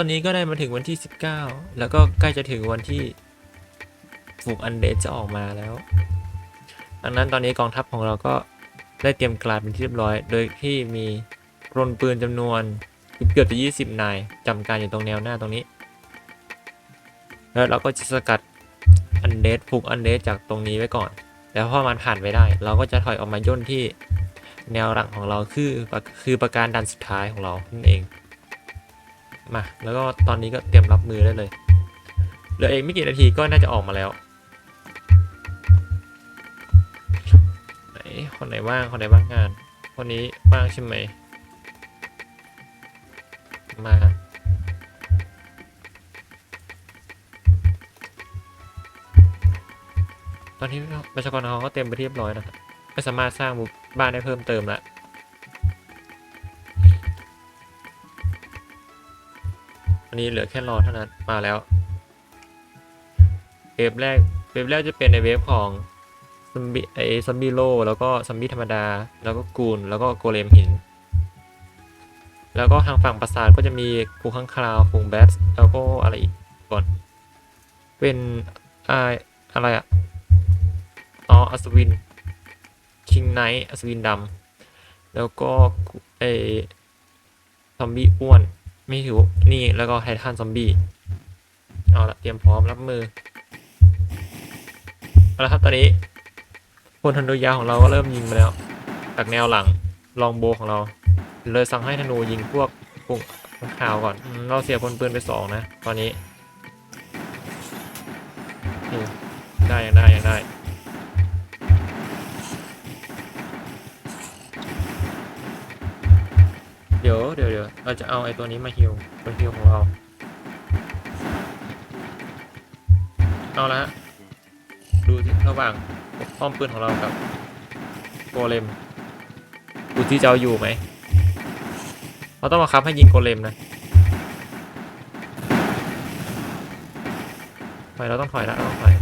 ตอนนี้ก็ได้มาถึงวันที่ 19 แล้วก็ใกล้จะถึงวันที่ฝูงอันเดจะออกมาแล้ว ดังนั้นตอนนี้กองทัพของเราก็ได้เตรียมการเป็นที่เรียบร้อย โดยที่มีรนปืนจำนวนเกือบจะ 20 นายจำการอยู่ตรงแนวหน้าตรงนี้ แล้วเราก็จะสกัดอันเดสผูกอันเดสจากตรงนี้ไว้ก่อน แล้วพอมันผ่านไปได้ เราก็จะถอยออกมาย่นที่แนวหลังของเราคือคือประการดันสุดท้ายของเรานั่นเอง มาแล้วก็ตอนนี้ก็เตรียมรับมือได้เลยเหลือเองไม่กี่นาทีก็น่าจะออกมาแล้วไหนคนไหนว่างคนไหนว่างงาน คนนี้ว่างใช่ไหมมาตอนนี้ประชากรของเขาก็เต็มไปเรียบร้อยนะครับไม่สามารถสร้างบ้านได้เพิ่มเติมและ นนี้เหลือแค่รอเท่านั้นมาแล้วเวฟแรกเวฟแรกจะเป็นในเวฟของซอมบี้ไอซอมบี้โลแล้วก็ซอมบี้ธรรมดา แล้วก็กูนแล้วก็โกเลมหิน แล้วก็ทางฝั่งปราสาทก็จะมีฟูข้างคราวฟูงแบทแล้วก็อะไรอีกก่อน เป็นอะอะไรอะอ๋ออัศวินคิงไนท์อัศวินดำแล้วก็ไอซอมบี้อ้วน ไม่ถือว่านี่แล้วก็ไททันซอมบี้เอาละเตรียมพร้อมรับมือเอาละครับตอนนี้พลธนูยาวของเราก็เริ่มยิงมาแล้วจากแนวหลังลองโบของเรา เลยสั่งให้ธนูยิงพวกปุ่งข่าวก่อนเราเสียพลปืนไปสองนะ ตอนนี้ได้ยังได้ เราจะเอาไอ้ตัวนี้มาฮิวตัวฮิวของเรา เอาละฮะดูที่ระหว่างป้อมปืนของเรากับโกเลมดูที่จะเอาอยู่ไหมเราต้องมาคับให้ยิงโกเลมนะถอยเราต้องถอยแล้วเราต้องถอย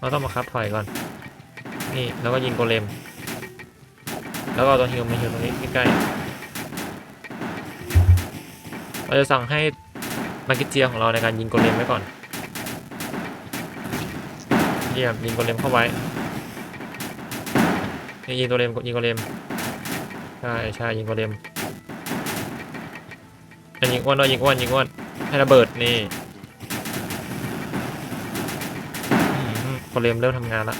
เราต้องมาคับถอยก่อน นี่แล้วก็ยิงโกเลม แล้วก็เอาตัวฮิวมาฮิวตรงนี้ใกล้ๆ เราจะสั่งให้มากิเจียของเราในการยิงโกเลมไว้ก่อนเยี่ยมยิงโกเลมเข้าไว้นี่ยิงตัวเลมยิงโกเลมใช่ใช่ยิงโกเลมยิงอ้วนด้วยยิงอ้วนยิงอ้วนให้ระเบิดนี่โกเลมเริ่มทำงานละ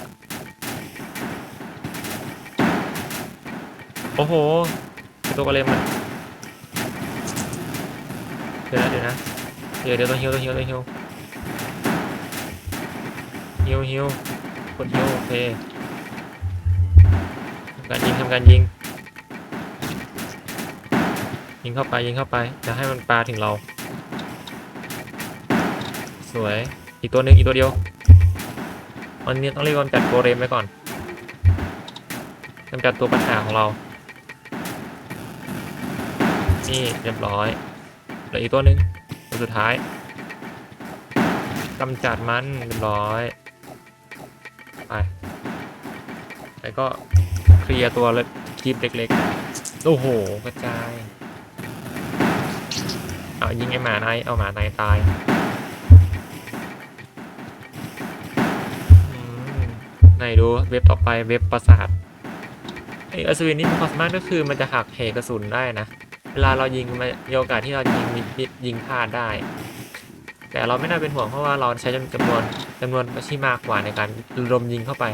โอ้โหตัวกเลมมัน เดี๋ยวนะเดี๋ยวนะเดี๋ยวเดี๋ยวตัวฮิวตัวฮิวตัวฮิวฮิวฮิวกดฮิวโอเคทำการยิงทำการยิง ยิงเข้าไปยิงเข้าไปจะให้มันปลาถึงเรา สวยอีกตัวหนึ่งอีกตัวเดียววันนี้ต้องเรียกกำจัดโกเรมไว้ก่อนกำจัดตัวปัญหาของเรา นี่เรียบร้อย เหลืออีกตัวหนึ่งตัวสุดท้ายกำจัดมันเรียบร้อยไปแล้วก็เคลียร์ตัวเล็กคลิปเล็กๆ โอ้โห กระจายเอายิงไอ้หมาในายเอาหมาในายตายไหนดูเว็บต่อไปเว็บประสาทไออัศวินนี่ความสามารถก็คือมันจะหักเหกระสุนได้นะ วลาเรายิงมันมีโอกาสที่เรายิงยิงพลาดได้ แต่เราไม่น่าเป็นห่วงเพราะว่าเราใช้จำนวนจำนวนที่มากกว่าในการระดมยิงเข้าไป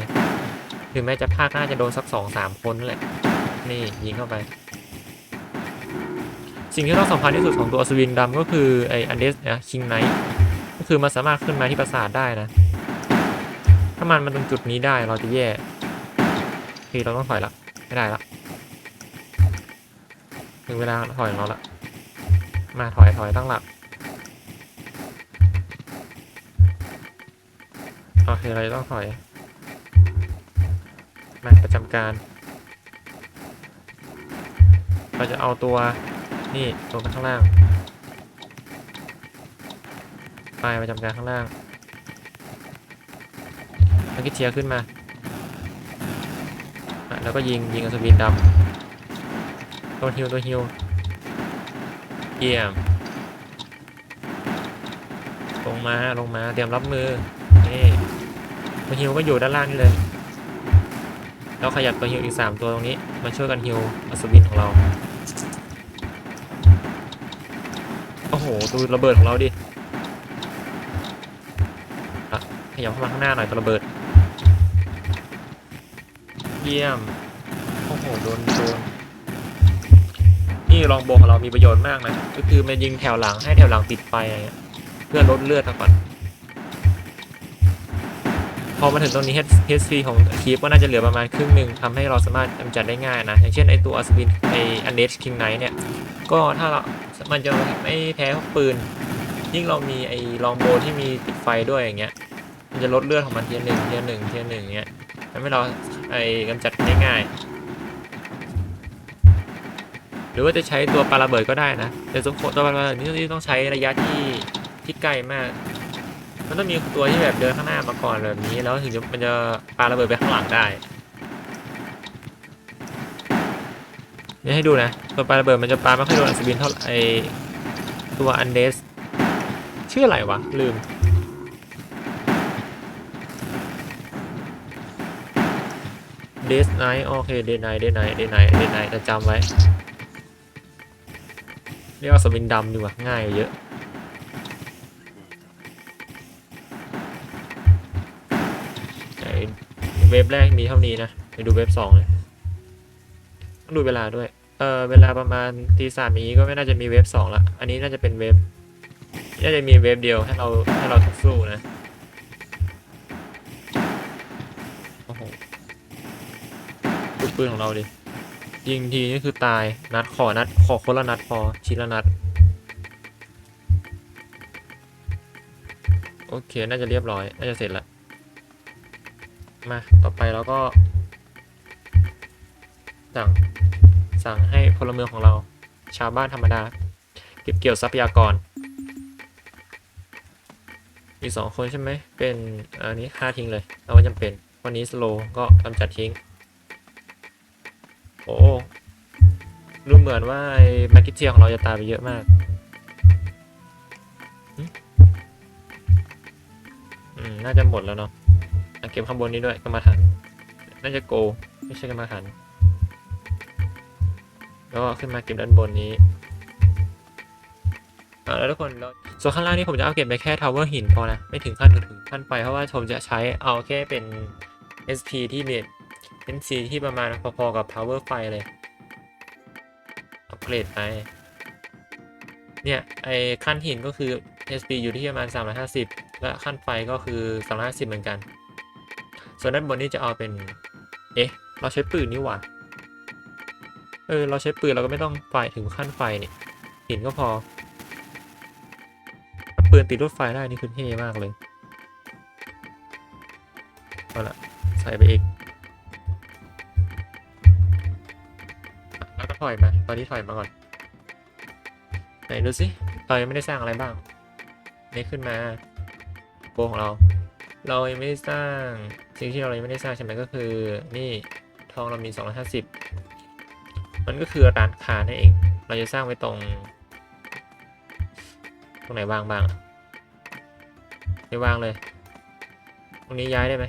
ถึงแม้จะพลาดน่าจะโดนสักสองสามคนนั่นแหละ นี่ยิงเข้าไป สิ่งที่ต้องสำคัญที่สุดของตัวอัศวินดำก็คือไออันเดสเนี่ยคิงไนท์ก็คือมันสามารถขึ้นมาที่ปราสาทได้นะ ถ้ามันมาตรงจุดนี้ได้เราจะแย่คือเราต้องถอยละไม่ได้ละ ถึงเวลาถอยเราละ มาถอยถอยตั้งหลักโอเคเราต้องถอย มาประจำการ เราจะเอาตัวนี่ตัวข้างล่างไปประจำการข้างล่างแล้วก็เทียร์ขึ้นมา แล้วก็ยิงยิงอัศวินดำ ตัวฮิวตัวฮิวเยี่ยม ลงมาลงมาเตรียมรับมือนี่ตัวฮิวก็อยู่ด้านล่างนี่เลย เราขยับตัวฮิวอีกสามตัวตรงนี้ มาช่วยกันฮิวอัศวินของเรา โอ้โหดูระเบิดของเราดิขยับเข้ามาข้างหน้าหน่อยตัวระเบิด เยี่ยม โอ้โห โดน โดน นี่ลองโบของเรามีประโยชน์มากนะ ก็คือมันยิงแถวหลังให้แถวหลังติดไฟอะไรเงี้ยเพื่อลดเลือดก่อน พอมาถึงตรงนี้ HP ของคีปก็น่าจะเหลือประมาณครึ่งหนึ่งทำให้เราสามารถกำจัดได้ง่ายนะ อย่างเช่นไอตัวอัศวินไออันเดชคิงไนท์เนี่ย ก็ถ้าเรา มันจะไม่แพ้พวกปืน ยิ่งเรามีไอลองโบที่มีติดไฟด้วยอย่างเงี้ย มันจะลดเลือดของมันเทีละหนึ่งเทีละหนึ่งเทีละหนึ่งอย่างเงี้ยทำให้เราไอกำจัดได้ง่าย หรือว่าจะใช้ตัวปาระเบิดก็ได้นะ แต่ตัวตัวปาระเบิดนี่ต้องใช้ระยะที่ที่ใกล้มาก มันต้องมีตัวที่แบบเดินข้างหน้ามาก่อนแบบนี้แล้วถึงจะมันจะปาระเบิดไปข้างหลังได้นี่ให้ดูนะตัวปาระเบิดมันจะปาไม่ค่อยโดนอัศวินเท่าไอตัวอันเดสชื่ออะไรวะ ลืมเดสไนท์โอเคเดนไนท์เดนไนท์เดนไนท์เดนไนท์จะจำไว้ เรียกว่าสวินดำดีกว่าง่ายเยอะไอ้เว็บแรกมีเท่านี้นะไปดูเว็บสองเลยต้องดูเวลาด้วย เออเวลาประมาณตีสามนี้ก็ไม่น่าจะมีเว็บสองละอันนี้น่าจะเป็นเว็บน่าจะมีเว็บเดียวให้เราให้เราทุบสู้นะโอ้โหปืนของเราดิ ยิงทีนี่คือตายนัดขอนัดขอคนละนัดพอชิ้นละนัด โอเค น่าจะเรียบร้อย น่าจะเสร็จแล้วมา ต่อไปเราก็ สั่ง สั่งให้พลเมืองของเรา ชาวบ้านธรรมดา เก็บเกี่ยวทรัพยากร มีสองคนใช่ไหม เป็นอันนี้ค่าทิ้งเลย เอาไว้จำเป็น วันนี้สโลก็กำจัดทิ้ง โอ้ดูเหมือนว่าไอ้แมกกิเทียของเราจะตายไปเยอะมากอืมน่าจะหมดแล้วเนาะอะเก็บข้างบนนี้ด้วยกรรมฐานน่าจะโก ไม่ใช่กรรมฐานแล้วก็ขึ้นมาเก็บด้านบนนี้อ่าแล้วทุกคนแล้วส่วนข้างล่างนี่ผมจะเอาเก็บไปแค่ทาวเวอร์หินพอนะ ไม่ถึงขั้นถึงขั้นไปเพราะว่าผมจะใช้เอาแค่เป็น SP ที่เมด NC ที่ประมาณพอๆกับ Power ไฟเลย อัปเกรดไป เนี่ย ไอขั้นหินก็คือ SP อยู่ที่ประมาณ 350 และขั้นไฟก็คือ350 เหมือนกัน ส่วนด้านบนนี่จะเอาเป็น เอ๊ะ เราใช้ปืนนี่หว่า เออ เราใช้ปืนเราก็ไม่ต้องไฟถึงขั้นไฟนี่หินก็พอ ปืนติดรถไฟได้นี่คือเท่มากเลย เอาละใส่ไปอีก ถอยมา ตอนนี้ถอยมาก่อน ไหนดูสิเรายังไม่ได้สร้างอะไรบ้าง นี่ขึ้นมาโปรของเรา เรายังไม่ได้สร้าง สิ่งที่เรายังไม่ได้สร้างใช่ไหมก็คือ นี่ทองเรามี 250 มันก็คือร้านค้านั่นเอง เราจะสร้างไว้ตรง ตรงไหนวางบ้างไม่วางเลย ตรงนี้ย้ายได้ไหม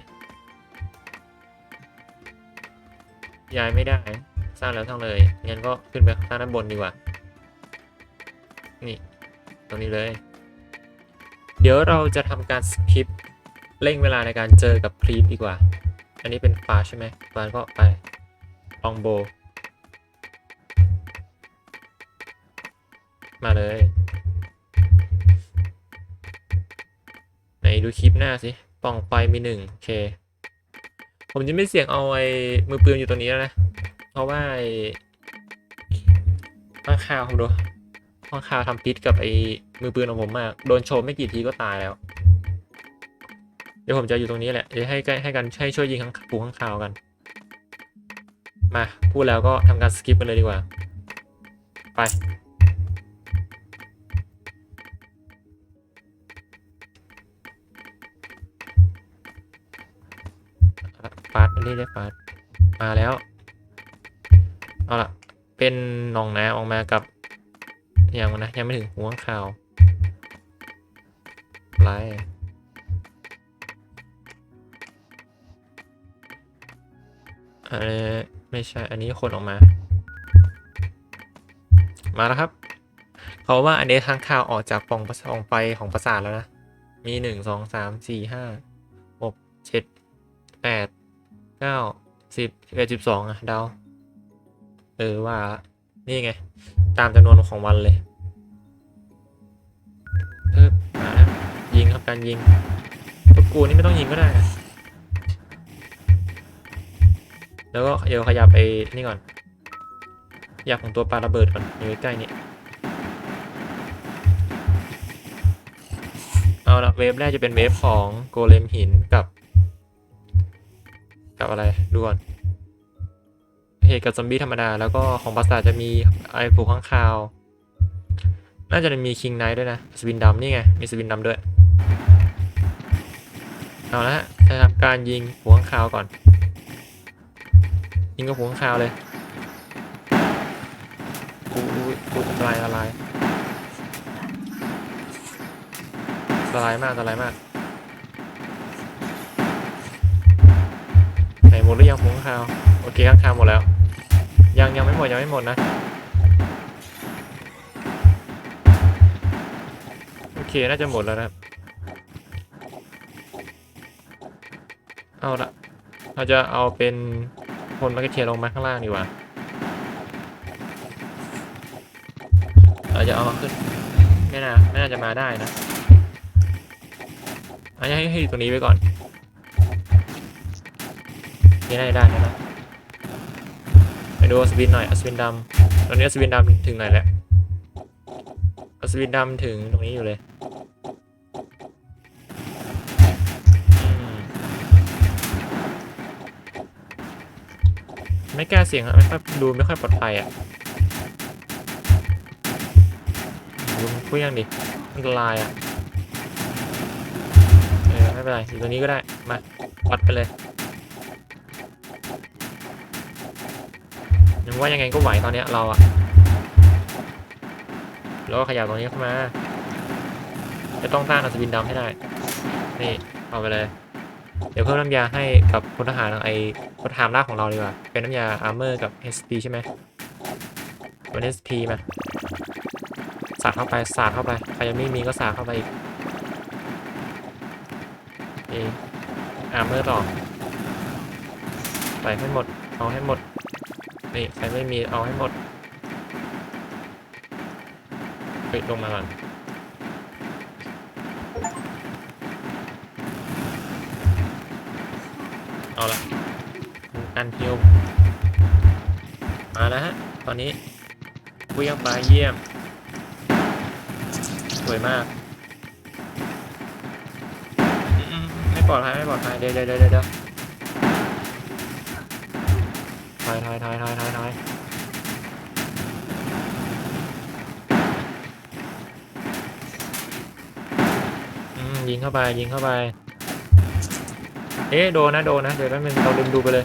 ย้ายไม่ได้ สร้างแล้วสร้างเลยงั้นก็ขึ้นไปสร้างด้านบนดีกว่า นี่ตรงนี้เลย เดี๋ยวเราจะทำการสคริปเร่งเวลาในการเจอกับครีปดีกว่า อันนี้เป็นฟ้าใช่ไหมฟ้าก็ไปลองโบ มาเลยไหนดูคลิปหน้าสิ ป่องไฟมีหนึ่งโอเค ผมจะไม่เสี่ยงเอาไอ้มือปืนอยู่ตรงนี้แล้วนะ เพราะว่าข้างคาวผมดูข้างคาวทำพิษกับไอ้มือปืนของผมมาก โดนโชว์ไม่กี่ทีก็ตายแล้ว เดี๋ยวผมจะอยู่ตรงนี้แหละเดี๋ยวให้ให้กันให้ช่วยยิงข้างปูข้างคาวกัน มาพูดแล้วก็ทำการสกิปกันเลยดีกว่า ไปฟาดเรียกได้ฟาดมาแล้ว เอาละเป็นหนองน้ำออกมากับยังนะยังไม่ถึงหัวข่าวไรอันนี้ไม่ใช่ อันนี้คนออกมา มาแล้วครับ เขาว่าอันนี้ทางข่าวออกจากปล่องประสองไฟของประสาทแล้วนะ มีหนึ่งสองสามสี่ห้าหกเจ็ดแปดเก้าสิบสิบเอ็ดสิบสองอะเดา เออว่า นี่ไง ตามจำนวนของวันเลยเออมาแล้วยิงครับการยิงตัวกูนี่ไม่ต้องยิงก็ได้แล้วก็เดี๋ยวขยับไปนี่ก่อนขยับของตัวปลาระเบิดก่อนอยู่ใกล้ๆนี่เอาละเวฟแรกจะเป็นเวฟของโกเลมหินกับ กับอะไรดูก่อน เหตุกับซอมบี้ธรรมดา แล้วก็ของปราสาทจะมีไอ้ผูกข้างคาว น่าจะมีคิงไนท์ด้วยนะ สวินดำนี่ไง มีสวินดำด้วย เอาละจะทำการยิงผูกข้างคาวก่อน ยิงกับผูกข้างคาวเลยกูกูอันตรายอันตรายอันตรายมากอันตรายมากไหนหมดหรือยังผูกข้างคาว โอเคข้างคาวหมดแล้ว ยังยังไม่หมดยังไม่หมดนะ โอเค น่าจะหมดแล้วนะครับเอาละเราจะเอาเป็นคนมาเกเทียลงมาข้างล่างดีกว่าเราจะเอาขึ้นไม่น่าไม่น่าจะมาได้นะอันนี้ให้ให้ตรงนี้ไว้ก่อนนี่น่าจะได้นะนะ ดูอัศวินหน่อยอัศวินดำตอนนี้อัศวินดำถึงไหนแล้วอัศวินดำถึงตรงนี้อยู่เลยมไม่กล้าเสียงอะไม่ค่อยดูไม่ค่อยปลอดภัยอะดูมันเปรี้ยงดิอันตรายอะเออไม่เป็นไรอยู่ตรงนี้ก็ได้มาปัดไปเลย ยังว่ายังไงก็ไหวตอนเนี้ยเราอะแล้วก็ขยับตรงนี้เข้ามา จะต้องสร้างอัศวินดำให้ได้ นี่เอาไปเลย เดี๋ยวเพิ่มน้ำยาให้กับพลทหารไอ้พลทหารลาของเราดีกว่า เป็นน้ำยาอาร์เมอร์กับ SP ใช่ไหมเป็น SP มาสาดเข้าไปสาดเข้าไป ใครยังไม่มีก็สาดเข้าไปอีกนี่อาร์เมอร์ต่อใส่ให้หมด เอาให้หมด นี่ใครไม่มีเอาให้หมดเฮ้ยลงมาก่อนเอาละการฮิวมาแล้วฮะ ตอนนี้เวียงปลาเยี่ยม สวยมาก ไม่ปลอดภัยไม่ปลอดภัยเดี๋ยวเดี๋ยวเดี๋ยว ถอยถอยถอยถอยถอยถอยอืมยิงเข้าไปยิงเข้าไป เอ๊ะโดนนะโดนนะเดี๋ยวแป๊บนึงเราลืมดูไปเลย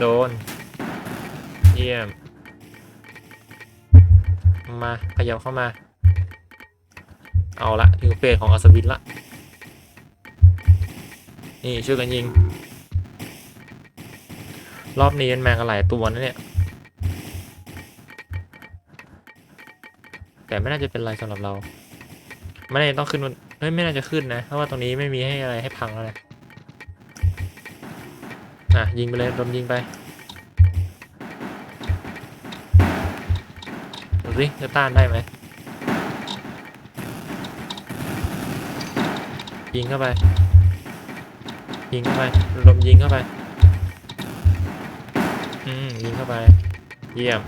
โดน เยี่ยม มาขยับเข้ามา เอาละถึงเฟสของอัศวินละ นี่ช่วยกันยิง รอบนี้มันแมงกันหลายตัวนะเนี่ย แต่ไม่น่าจะเป็นไรสำหรับเราไม่น่าจะต้องขึ้นบนเฮ้ยไม่น่าจะขึ้นนะ เพราะว่าตรงนี้ไม่มีให้อะไรให้พังแล้วนะอะยิงไปเลยโดนยิงไปดูสิจะต้านได้ไหมยิงเข้าไป ยิงเข้าไปลมยิงเข้าไป อืมยิงเข้าไป เยี่ยม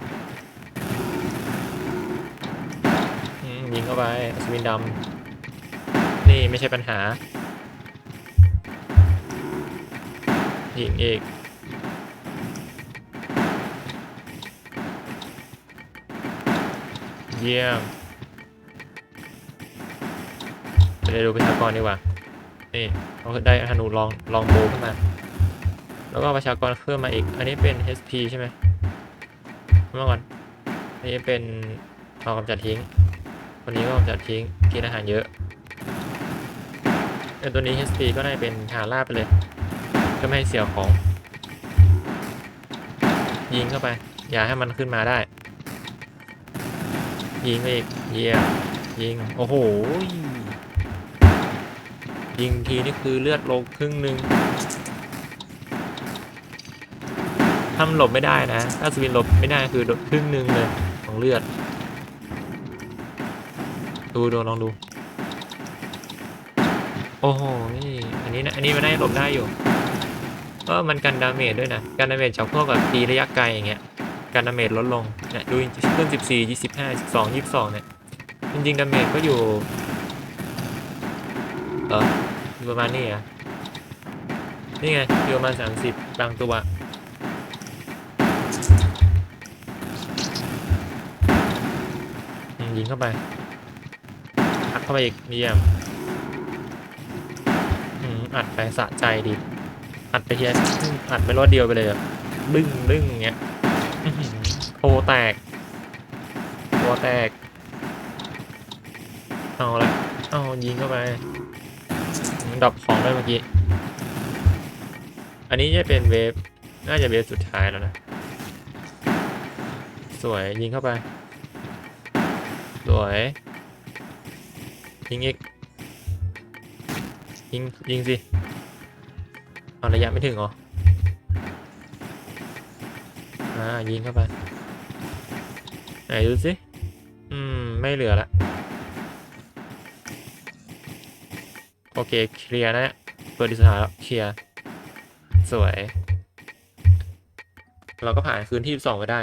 อืมยิงเข้าไปอัศวินดำนี่ไม่ใช่ปัญหายิงอีกเยี่ยมจะไปดูประชากรดีกว่า นี่ เราได้ธนูลองลองโบขึ้นมา แล้วก็ประชากรเพิ่มมาอีก อันนี้เป็น HP ใช่ไหมเมื่อก่อน อันนี้เป็นเอากำจัดทิ้งคนนี้ก็กำจัดทิ้ง กินอาหารเยอะไอตัวนี้ HP ก็ได้เป็นฐาลาบไปเลย ก็ไม่ให้เสียของ ยิงเข้าไป อย่าให้มันขึ้นมาได้ ยิงไปอีก เยี่ยมยิง โอ้โห ยิงทีนี่คือเลือดลงครึ่งหนึ่ง ทำหลบไม่ได้นะ ถ้าสวินหลบไม่ได้คือโดครึ่งหนึ่งเลยของเลือด ดูดูลองดู โอ้โห นี่ อันนี้นะ อันนี้มันได้หลบได้อยู่ก็มันกันดาเมจด้วยนะ กันดาเมจจากพวกแบบตีระยะไกลอย่างเงี้ย กันดาเมจลดลงเนี่ยดูขึ้น14 25 12 22เนี่ย จริงๆดาเมจก็อยู่ เออประมาณนี้อะนี่ไงอยู่ประมาณ30บางตัว ยิงเข้าไปอัดเข้าไปอีกเยี่ยมอืมอัดไปสะใจดีอัดไปทีละอัดไปรอดเดียวไปเลยอะบึ้งบึ้งเงี้ยโคแตกตัวแตก เอาละเอายิงเข้าไปดรอปของได้เมื่อกี้ อันนี้จะเป็นเวฟ น่าจะเวฟสุดท้ายแล้วนะ สวยยิงเข้าไป วยยิงอีกยิงยิงสิเอาระยะไม่ถึงเหรออ่ายิงเข้าไปไหนดูสิอืม ไม่เหลือละโอเค เคลียร์นะเนี่ยเปิดดิสถาแล้วเคลียร์สวย เราก็ผ่านคืนที่สองไปได้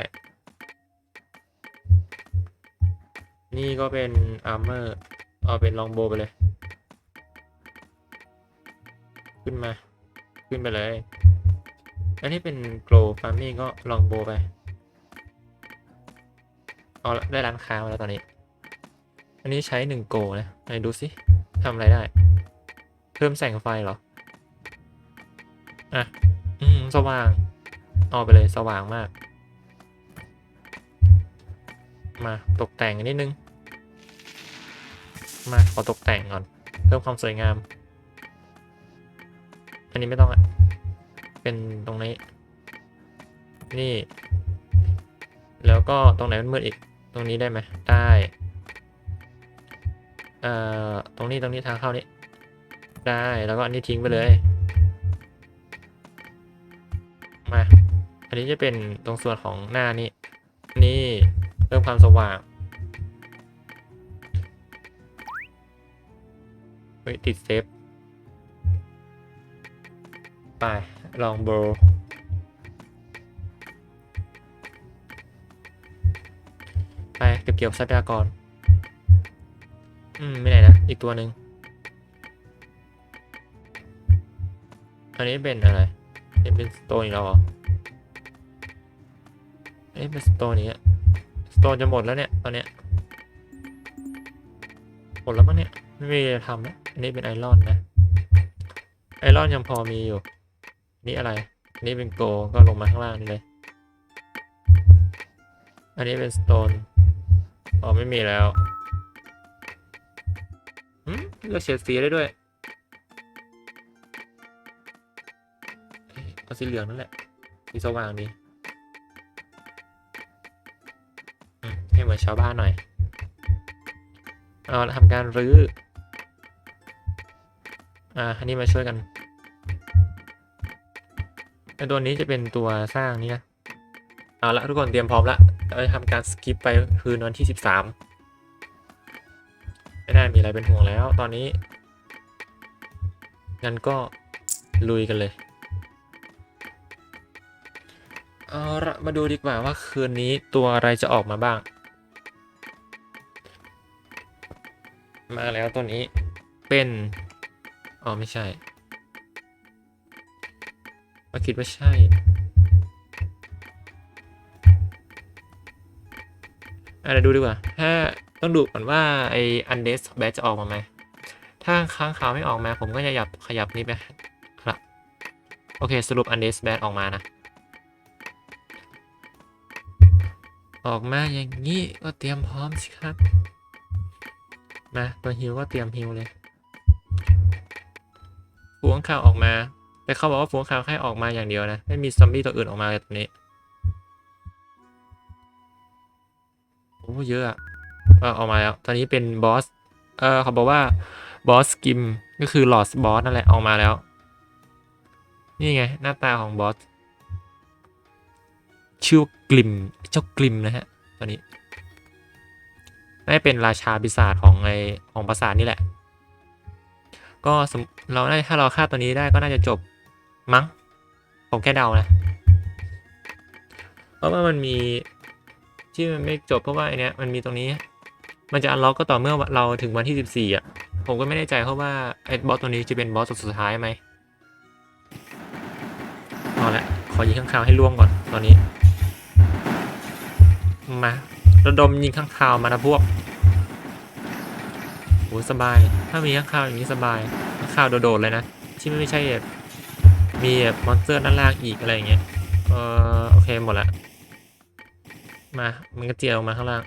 นี่ก็เป็นอาร์เมอร์เอาเป็นลองโบไปเลย ขึ้นมา ขึ้นไปเลย อันนี้เป็นโกลฟาร์มิ่ก็ลองโบไป เอาได้ร้านค้ามาแล้วตอนนี้ อันนี้ใช้หนึ่งโกนะไหนดูสิทำอะไรได้ เพิ่มแสงไฟเหรอ อะ อืม สว่าง เอาไปเลยสว่างมาก มาตกแต่งนิดนึง มา ขอตกแต่งก่อน เพิ่มความสวยงาม อันนี้ไม่ต้องอะเป็นตรงนี้ นี่ แล้วก็ตรงไหนมันมืดอีก ตรงนี้ได้ไหมได้ เอ่อ ตรงนี้ตรงนี้ทางเข้านี้ ได้ แล้วก็อันนี้ทิ้งไปเลย มา อันนี้จะเป็นตรงส่วนของหน้านี้ นี่ เพิ่มความสว่าง เฮ้ยติดเซฟ ไป ลองโบรไปเก็บเกี่ยวทรัพยากร อืม ไม่ไหนนะ อีกตัวหนึ่งอันนี้เป็นอะไรนี่เป็นสโตนอีกแล้วเหรอเอ๊ะเป็นสโตนนี้อะสโตนจะหมดแล้วเนี่ย ตอนเนี้ย หมดแล้วมั้งเนี่ย ไม่มีอะไรทำแล้ว อันนี้เป็นไอรอนนะ ไอรอนยังพอมีอยู่ นี่อะไรนนี้เป็นโกลก็ลงมาข้างล่างนี่เลย อันนี้เป็นสโตนอ๋อไม่มีแล้วหืมเลือกเฉดสีได้ด้วยเอาสีเหลืองนั่นแหละ สีสว่างดีให้เหมือนชาวบ้านหน่อย เอาละทำการรื้อ อ่าอันนี้มาช่วยกันไอตัวนี้จะเป็นตัวสร้างนี่นะเอาละทุกคนเตรียมพร้อมละเราจะทำการสกิปไปคืนวันที่ 13 ไม่น่ามีอะไรเป็นห่วงแล้วตอนนี้ งั้นก็ลุยกันเลย เอาละมาดูดีกว่าว่าคืนนี้ตัวอะไรจะออกมาบ้าง มาแล้วตัวนี้เป็น อ๋อไม่ใช่มาคิดว่าใช่ อะเดี๋ยวดูดีกว่า ถ้าต้องดูก่อนว่าไออันเดสแบจะออกมาไหม ถ้าค้างคาวไม่ออกมา ผมก็จะหยับขยับนี้ไปครับ โอเค สรุปอันเดสแบออกมานะ ออกมาอย่างนี้ก็เตรียมพร้อมสิครับ มา ตัวฮิวก็เตรียมฮิวเลย งข่าวออกมา แต่เขาบอกว่าฟูงข่าวแค่ออกมาอย่างเดียวนะ ไม่มีซอมบี้ตัวอื่นออกมาเลยตอนนี้ โอ้เยอะอะเออออกมาแล้ว ตอนนี้เป็นบอส เออเขาบอกว่าบอสกิมก็คือหลอดบอสนั่นแหละออกมาแล้ว นี่ไง หน้าตาของบอสชื่อกลิมเจ้ากลิมนะฮะตอนนี้น่เป็นราชาปีศาจของไอของปราสาทนี่แหละ ก็เราถ้าเราฆ่าตัวนี้ได้ก็น่าจะจบมั้ง ผมแค่เดานะ เพราะว่ามันมีที่มันไม่จบเพราะว่าไอเนี้ยมันมีตรงนี้ มันจะอันล็อกก็ต่อเมื่อเราถึงวันที่ 14อะ ผมก็ไม่แน่ใจเพราะว่าไอ้บอสตัวนี้จะเป็นบอสตัวสุดท้ายไหมเอาละขอยิงข้างคาวให้ล่วงก่อนตอนนี้ มาระดมยิงข้างคาวมานะพวก โหสบาย ถ้ามีข้างคาวอย่างนี้สบายข้างคาวโดดๆเลยนะ ที่ไม่ใช่แบบมีแบบมอนสเตอร์ด้านล่างอีกอะไรอย่างเงี้ย เออโอเคหมดละ มา มันก็เจียลงมาข้างล่าง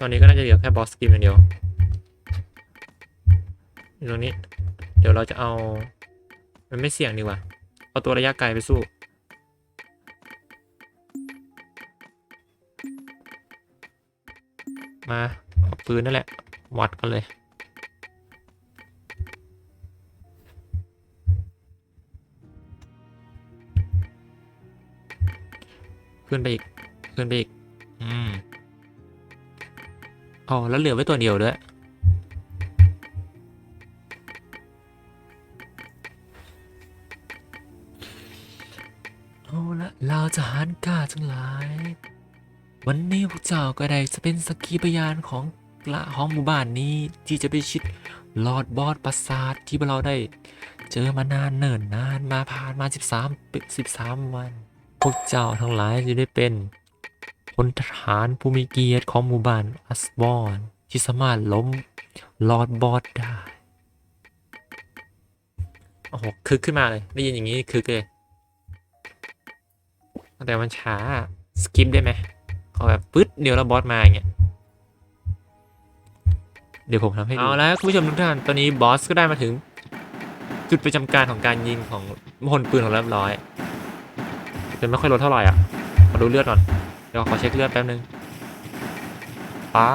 ตอนนี้ก็น่าจะเหลือแค่บอสกิมอย่างเดียวตรงนี้ เดี๋ยวเราจะเอา มันไม่เสี่ยงดีกว่า เอาตัวระยะไกลไปสู้ มาเอาปืนนั่นแหละ วัดกันเลย ขึ้นไปอีก ขึ้นไปอีก อืมอ๋อแล้วเหลือไว้ตัวเดียวด้วย เอาละเราจะหันกล้าทั้งหลาย วันนี้พวกเจ้าก็ได้จะเป็นสักขีพยานของละของหมู่บ้านนี้ที่จะไปชิดลอดบอสปราสาทที่พวกเราได้ เจอมานานเนิ่นนานมาผ่านมา 13ปี13 วัน พวกเจ้าทั้งหลายจะได้เป็นพลทหารผู้มีเกียรติของหมู่บ้านอัสบอนที่สามารถล้มลอดบอสได้โอ้โหคึกขึ้นมาเลยได้ยินอย่างนี้คึกเลยแต่มันช้าสกิปได้ไหม เอาแบบปึ๊ดเดี๋ยวเราบอสมาอย่างเงี้ยเดี๋ยวผมทำให้เอาแล้วคุณผู้ชมทุกท่านตอนนี้บอสก็ได้มาถึง จุดประจำการของการยิงของมหลปืนของเรียบร้อยเป็นไม่ค่อยลดเท่าไหร่อะมาดูเลือดก่อนเดี๋ยวขอเช็คเลือดแป๊บนึงป๊า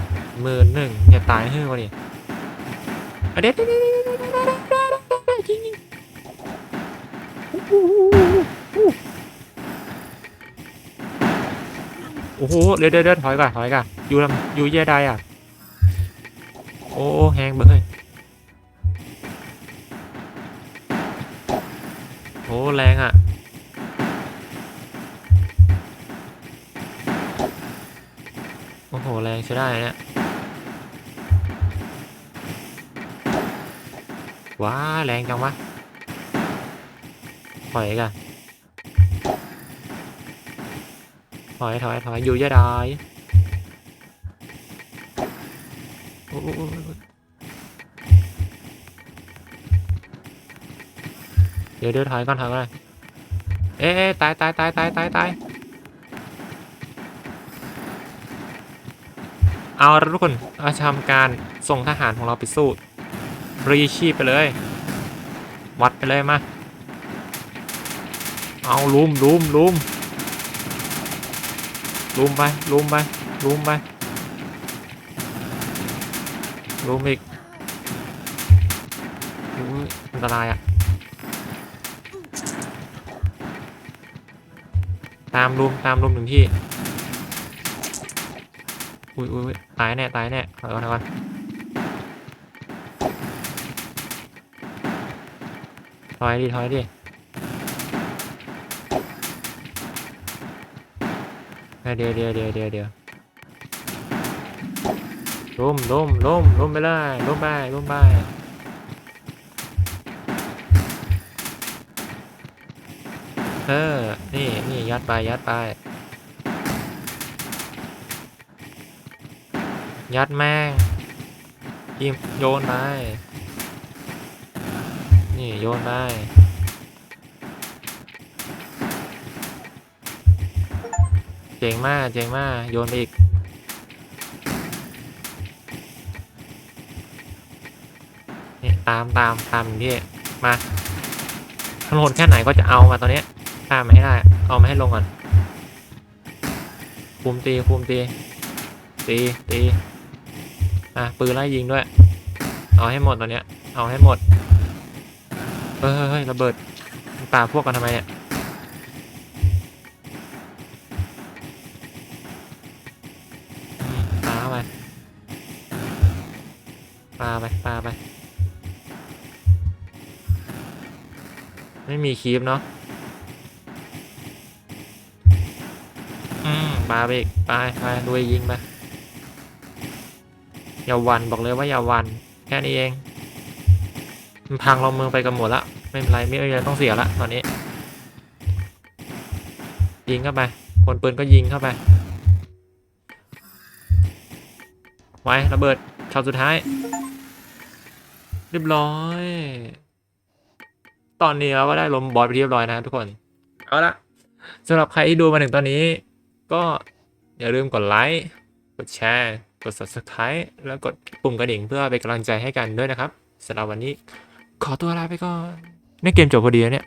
ดหมื่นหนึ่งอย่าตายเฮ้ยวะนี่เด็ดยิงยิง โอ้โหเดี๋ยวเดี๋ยวถอยก่อนถอยก่อนอยู่ลำอยู่เย่ได้อะ โอ้แหงเบ้ยโอ้แรงอะโอ้โหแรงใช้ได้เนี่ยว้าแรงจังวะถอยกัน ถอยถอยถอยอยู่ยะดายโอ้เดี๋ยวเดี๋ยวถอยก่อนถอยก่อนเอ๊ะเอ๊ะตายตายตายตายตายตายเอาทุกคนเราจะทำการส่งทหารของเราไปสู้รีชีพไปเลย วัดไปเลยมา เอาลุมลุมลุม ลุมไปลุมไปลุมไปลุมอีกอุ๊ยอันตรายอะตามลุมตามลุมถึงที่ อุ้ยอุ้ยอุ๊ยตายแน่ตายแน่ถอยก่อนถอยก่อนถอยดิถอยดิ เดี๋ยวเดี๋ยวเดี๋ยวเดี๋ยวเดี๋ยวล้มล้มล้มล้มไปเลยล้มไปล้มไปเออ นี่นี่ยัดไปยัดไป ยัดแม่งยิงโยนไป นี่โยนไป เจ๋งมากเจ๋งมากโยนไปอีก นี่ตามตามตามอย่างที่มาถนนแค่ไหนก็จะเอามาตอนนี้ยข้ามาให้ได้ เอามาให้ลงก่อน คุมตีคุมตี ตีตีอะปืนไล่ยิงด้วย เอาให้หมดตอนเนี้ย เอาให้หมด เฮ้ยระเบิดมึงปาพวกกันทำไมเนี่ย ไปปาไป ไม่มีคีบเนาะอืมปาไปอีกไปไปลุยยิงไปอย่าวันบอกเลยว่าอย่าวัน แค่นี้เอง มันพังเราเมืองไปกันหมดละไม่เป็นไรไม่มีอะไรต้องเสียละตอนนี้ ยิงเข้าไปคนปืนก็ยิงเข้าไป ไว้ระเบิดช็อตสุดท้าย เรียบร้อย ตอนนี้เราก็ได้ล้มบอสไปเรียบร้อยนะทุกคน เอาละสำหรับใครที่ดูมาถึงตอนนี้ ก็อย่าลืมกดไลค์ กดแชร์ กด subscribe แล้วกดปุ่มกระดิ่งเพื่อเป็นกำลังใจให้กันด้วยนะครับสำหรับวันนี้ ขอตัวลาไปก่อนนี่เกมจบพอดีแล้วเนี่ย